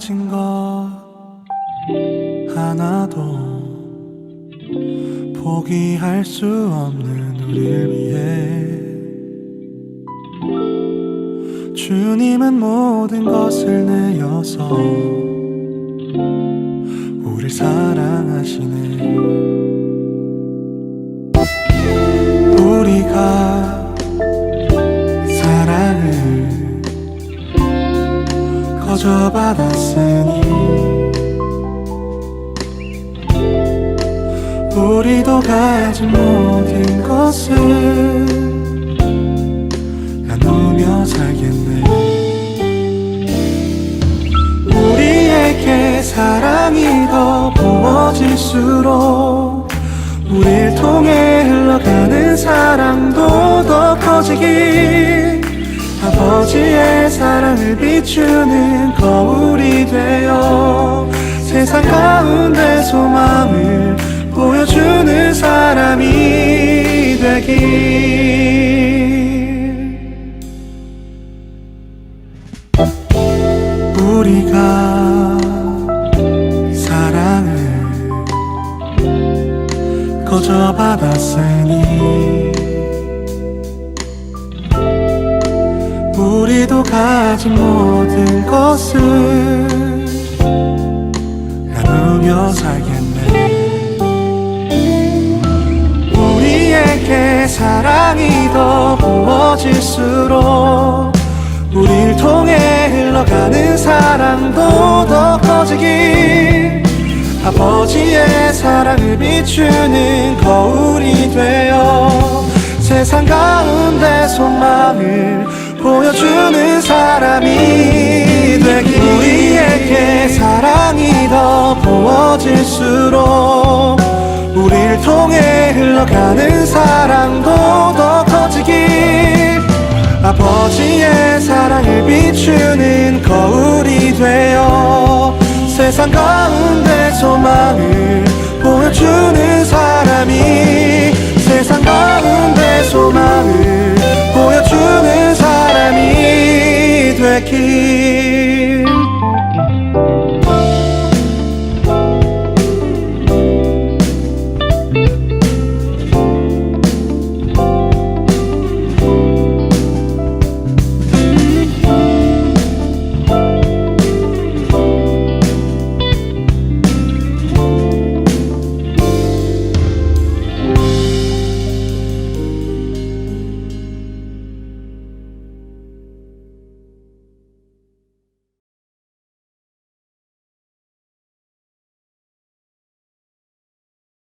가진 것 하나도 포기할 수 없는 우리를 위해. 주님은 모든 것을 내어서 우릴 사랑하시네. 우리가 사랑을 거저 받았으니 우리도 가진 모든 것을 나누며 살겠네. 우리에게 사랑이 더 부어질수록 우릴 통해 흘러가는 사랑도 더 커지길 아버지의 사랑을 비추는 거울 우리가 사랑을 거저 받았으니 우리도 가진 모든 것을 나누며 살겠네 사랑이 더 부어질수록 우릴 통해 흘러가는 사랑도 더 커지길 아버지의 사랑을 비추는 거울이 되어 세상 가운데 소망을 보여주는 사람이 되길 우리에게 사랑이 더 부어질수록 통해 흘러가는 사랑도 더 커지길. 아버지의 사랑을 비추는 거울이 되어 세상 가운데 소망을 보여주는 사람이 세상 가운데 소망을 보여주는 사람이 되길